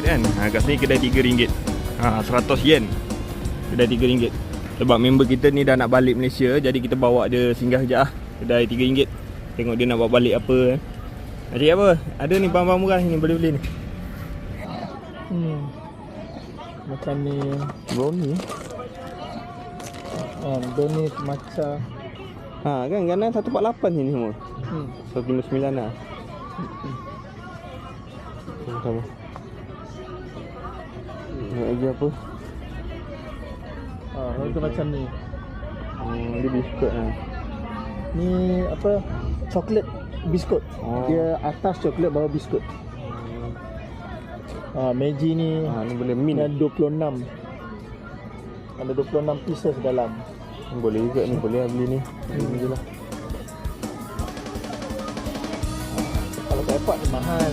RM3 kan? Ha, Kat sini kedai RM3 ha, 100 yen. Kedai RM3 Sebab member kita ni dah nak balik Malaysia Jadi kita bawa dia singgah sekejap lah Kedai RM3 Tengok dia nak bawa balik apa kan Nak cari apa? Ada ni barang-barang murah ni boleh beli ni? Hmm. Macam ni. Brownie. Ah, brownie matcha. Ha kan? Ganan 148 sini semua. Hmm. 159 lah. Sama Nak lagi apa? Ah, harga macam ni. Hmm, dia biskut lah Ni apa? Coklat biskut. Oh. Dia atas coklat bawah biskut. Ah, Meiji ni Ha, ni boleh min ada 26. Ada 26 pieces dalam. Boleh juga ni, boleh beli ni Beli ni je lah Kalau kat airport ni mahal.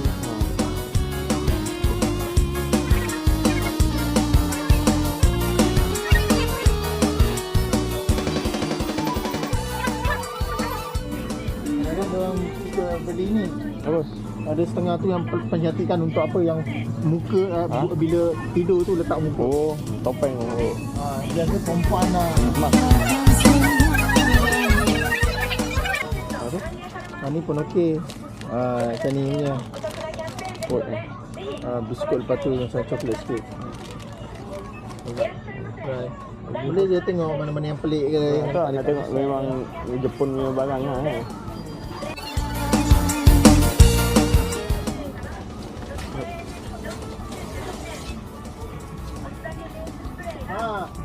Beli ni Apa? Ada setengah tu yang pe- penyatikan untuk apa yang muka uh, Ha? bila tidur tu letak muka. Oh, topeng oh. Ha, biasa perempuan lah. Mak Apa? Ha, ni pun okey. Ha, macam ni punya. Kot eh Ha, biskut lepas tu macam coklat sikit. Right. Boleh je tengok mana-mana yang pelik ke. yang Tak, nak tengok memang Jepun punya barang lah eh.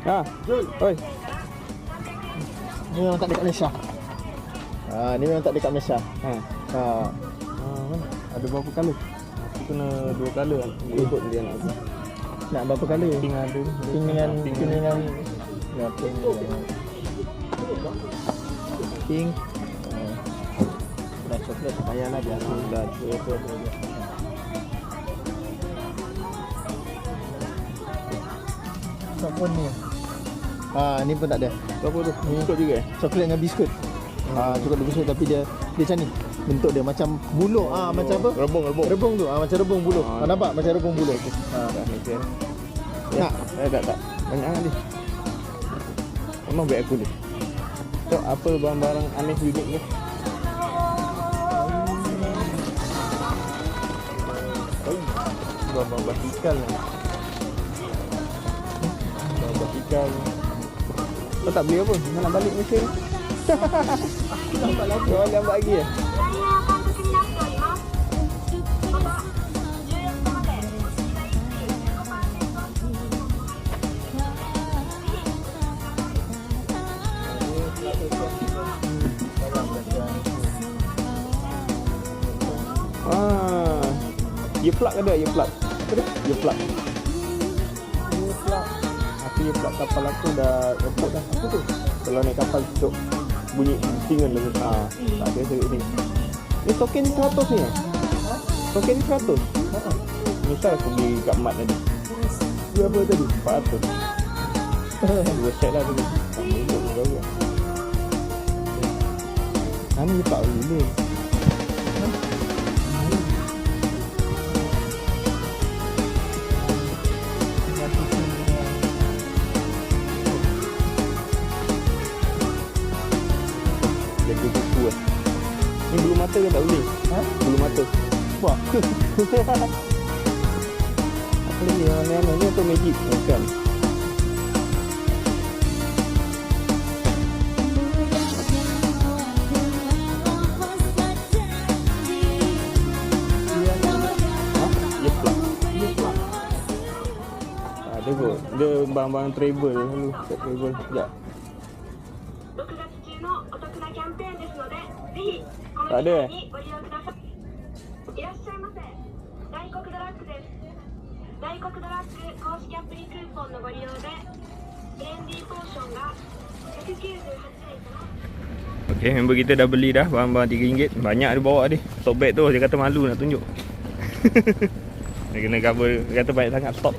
Ha, Jul. oi. Ni memang tak ada kat Malaysia. Ha, ni memang tak ada kat Malaysia. Ha. Ha, Ha? Ada berapa color? Aku kena dua color kan. Ikut dia nak aku. nak berapa kali? Pink ada. Pink dengan pink dengan ya. Pink. Ah. Dah coklat tak payahlah dia dah coklat Siapa ni? Ah, ni pun tak ada. Apa tu? Ikut juga eh? Coklat dengan biskut. Ah, coklat dengan biskut tapi dia dia macam ni. Bentuk dia macam buluh. Ah, macam apa? Rebung, rebung. Rebung tu. Ah, macam rebung buluh. Ah. Ah, nampak macam rebung buluh. Ah. Tak, okey. Nak? Eh, tak, tak. Banyak dia. Memang baik aku ni. Tengok apa barang-barang aneh unik ni. Oh, barang-barang basikal ni. Ni. Kau tak beli apa? Kau nak balik Malaysia ni? Lagi. Kau boleh ambil lagi? 啊，ye plug ada, ye plug. Ada? Ye plug. Ye plug kapal aku dah repot dah. Apa tu? Kalau naik kapal tutup bunyi singan lagi. Ha, tak ada serik ni. Ni token 100 ni? Token 100? Ha. Misal aku beli kat mat tadi. Berapa tadi? 400. Dua set lah tadi. Tak boleh berapa. Ni tak boleh. Jaga kuku lah. Ni bulu mata ke tak boleh? Ha? Bulu mata. Wah. Apa lagi yang aneh-aneh ni atau magic? Bukan. Dia plug. Ah, dia kot. Dia barang-barang travel dulu. Kat travel. Sekejap. 6月中のお得なキャンペーンですので、ぜひこのあれ機会にご利用ください。いらっしゃいませ。大黒ドラッグです。大黒ドラッグ公式アプリクーポンのご利用で、ブレンディーポーションが198円となって Okay, member kita dah beli dah barang-barang RM3. Banyak dia bawa dia. Tote bag tu dia kata malu nak tunjuk. dia kena cover, dia kata banyak sangat stok.